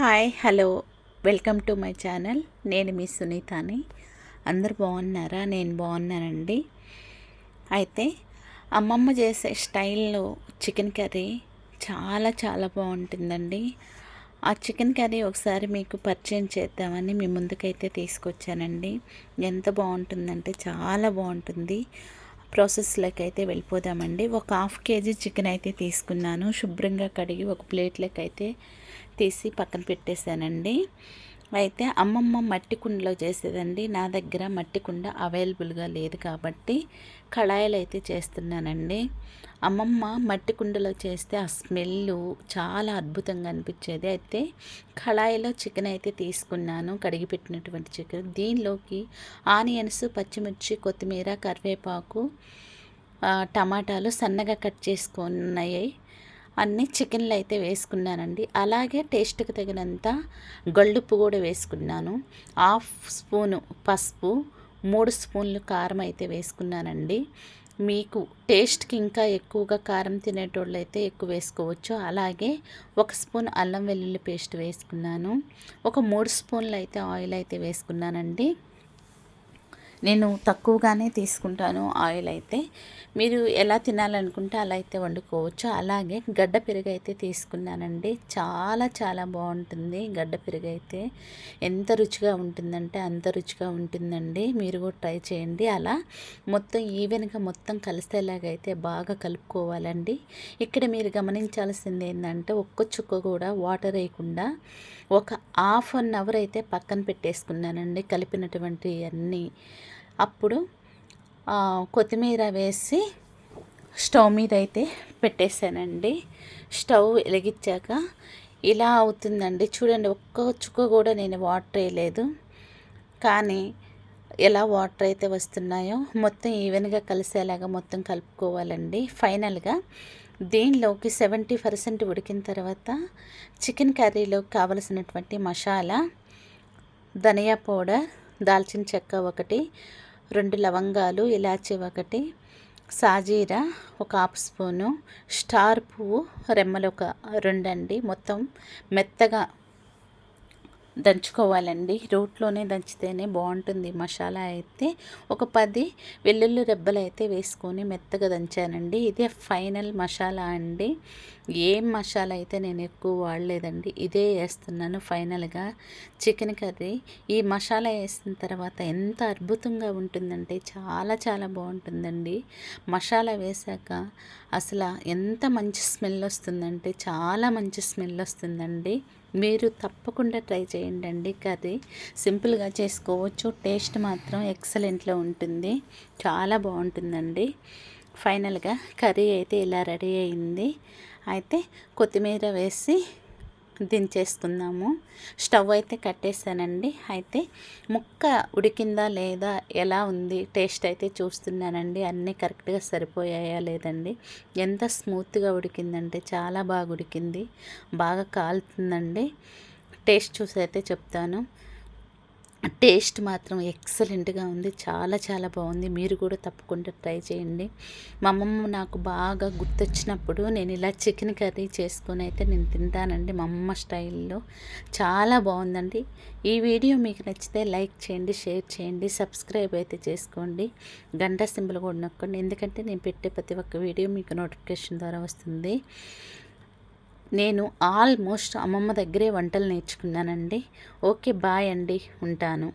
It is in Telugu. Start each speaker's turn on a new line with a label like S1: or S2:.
S1: Hi hello. Welcome to my channel. నేను మీ సునీతాని. అందరు బాగున్నారా? నేను బాగున్నానండి. అయితే అమ్మమ్మ చేసే స్టైల్లో చికెన్ కర్రీ చాలా చాలా బాగుంటుందండి. ఆ చికెన్ కర్రీ ఒకసారి మీకు పరిచయం చేద్దామని మీ ముందుకైతే తీసుకొచ్చానండి. ఎంత బాగుంటుందంటే చాలా బాగుంటుంది. ప్రాసెస్లోకి అయితే వెళ్ళిపోదామండి. ఒక హాఫ్ కేజీ చికెన్ అయితే తీసుకున్నాను. శుభ్రంగా కడిగి ఒక ప్లేట్లోకి అయితే తీసి పక్కన పెట్టేశానండి. అయితే అమ్మమ్మ మట్టి కుండలో చేసేదండి. నా దగ్గర మట్టి కుండ అవైలబుల్గా లేదు కాబట్టి కళాయిలు అయితే చేస్తున్నానండి. అమ్మమ్మ మట్టి కుండలో చేస్తే ఆ స్మెల్ చాలా అద్భుతంగా అనిపించేది. అయితే కళాయిలో చికెన్ అయితే తీసుకున్నాను కడిగి పెట్టినటువంటి చికెన్. దీనిలోకి ఆనియన్స్ పచ్చిమిర్చి కొత్తిమీర కరివేపాకు టమాటాలు సన్నగా కట్ చేసుకున్నాయి. అన్ని చికెన్లు అయితే వేసుకున్నానండి. అలాగే టేస్ట్కి తగినంత గళ్ళుప్పు కూడా వేసుకున్నాను. హాఫ్ స్పూను పసుపు మూడు స్పూన్లు కారం అయితే వేసుకున్నానండి. మీకు టేస్ట్కి ఇంకా ఎక్కువగా కారం తినేటోళ్ళు అయితే ఎక్కువ వేసుకోవచ్చు. అలాగే ఒక స్పూన్ అల్లం వెల్లుల్లి పేస్ట్ వేసుకున్నాను. ఒక మూడు స్పూన్లు అయితే ఆయిల్ అయితే వేసుకున్నానండి. నేను తక్కువగానే తీసుకుంటాను ఆయిల్ అయితే. మీరు ఎలా తినాలనుకుంటే అలా అయితే వండుకోవచ్చు. అలాగే గడ్డ పెరుగు అయితే తీసుకున్నానండి. చాలా చాలా బాగుంటుంది గడ్డ పెరుగు అయితే. ఎంత రుచిగా ఉంటుందంటే అంత రుచిగా ఉంటుందండి. మీరు కూడా ట్రై చేయండి. అలా మొత్తం ఈవెన్గా మొత్తం కలిసేలాగైతే బాగా కలుపుకోవాలండి. ఇక్కడ మీరు గమనించాల్సింది ఏంటంటే ఒక్క చుక్క కూడా వాటర్ వేయకుండా ఒక హాఫ్ అన్ అవర్ అయితే పక్కన పెట్టేసుకున్నానండి. కలిపినటువంటి అన్నీ అప్పుడు కొత్తిమీర వేసి స్టవ్ మీద అయితే పెట్టేశానండి. స్టవ్ వెలిగించాక ఇలా అవుతుందండి. చూడండి ఒక్క చుక్క కూడా నేను వాటర్ వేయలేదు. కానీ ఎలా వాటర్ అయితే వస్తున్నాయో మొత్తం ఈవెన్గా కలిసేలాగా మొత్తం కలుపుకోవాలండి. ఫైనల్గా దీనిలోకి సెవెంటీ పర్సెంట్ ఉడికిన తర్వాత చికెన్ కర్రీలోకి కావలసినటువంటి మసాలా ధనియా పౌడర్ దాల్చిన చెక్క ఒకటి రెండు లవంగాలు ఇలాచి ఒకటి సాజీరా ఒక హాఫ్ స్పూను స్టార్ పువ్వు రెమ్మలు ఒక రెండండి. మొత్తం మెత్తగా దంచుకోవాలండి. రోట్లోనే దంచితేనే బాగుంటుంది. మసాలా అయితే ఒక పది వెల్లుల్లి రెబ్బలు అయితే వేసుకొని మెత్తగా దంచానండి. ఇదే ఫైనల్ మసాలా అండి. ఏం మసాలా అయితే నేను ఎక్కువ వాడలేదండి. ఇదే వేస్తున్నాను ఫైనల్గా. Chicken curry. ఈ మసాలా వేసిన తర్వాత ఎంత అద్భుతంగా ఉంటుందంటే చాలా చాలా బాగుంటుందండి. మసాలా వేసాక అసలు ఎంత మంచి స్మెల్ వస్తుందంటే చాలా మంచి స్మెల్ వస్తుందండి. మీరు తప్పకుండా ట్రై చేయండి అండి కర్రీ. సింపుల్గా చేసుకోవచ్చు. టేస్ట్ మాత్రం ఎక్సలెంట్లో ఉంటుంది. చాలా బాగుంటుందండి. ఫైనల్గా కర్రీ అయితే ఇలా రెడీ అయింది. అయితే కొత్తిమీర వేసి దించేసుకుందాము స్టవ్ అయితే కట్టేసానండి అయితే ముక్క ఉడికిందా లేదా ఎలా ఉంది టేస్ట్ అయితే చూస్తున్నానండి. అన్నీ కరెక్ట్గా సరిపోయాయా లేదండి. ఎంత స్మూత్గా ఉడికిందంటే చాలా బాగా ఉడికింది. బాగా కాలుతుందండి. టేస్ట్ చూసి అయితే చెప్తాను. టేస్ట్ మాత్రం ఎక్సలెంట్గా ఉంది. చాలా చాలా బాగుంది. మీరు కూడా తప్పకుండా ట్రై చేయండి. మా అమ్మమ్మ నాకు బాగా గుర్తొచ్చినప్పుడు నేను ఇలా చికెన్ కర్రీ చేసుకొని అయితే నేను తింటానండి మా అమ్మ స్టైల్లో. చాలా బాగుందండి. ఈ వీడియో మీకు నచ్చితే లైక్ చేయండి షేర్ చేయండి సబ్స్క్రైబ్ అయితే చేసుకోండి. గంట సింబల్ కూడా నొక్కండి. ఎందుకంటే నేను పెట్టే ప్రతి ఒక్క వీడియో మీకు నోటిఫికేషన్ ద్వారా వస్తుంది. నేను ఆల్మోస్ట్ అమ్మమ్మ దగ్గరే వంటలు నేర్చుకున్నానండి. ఓకే బాయ్ అండి. ఉంటాను.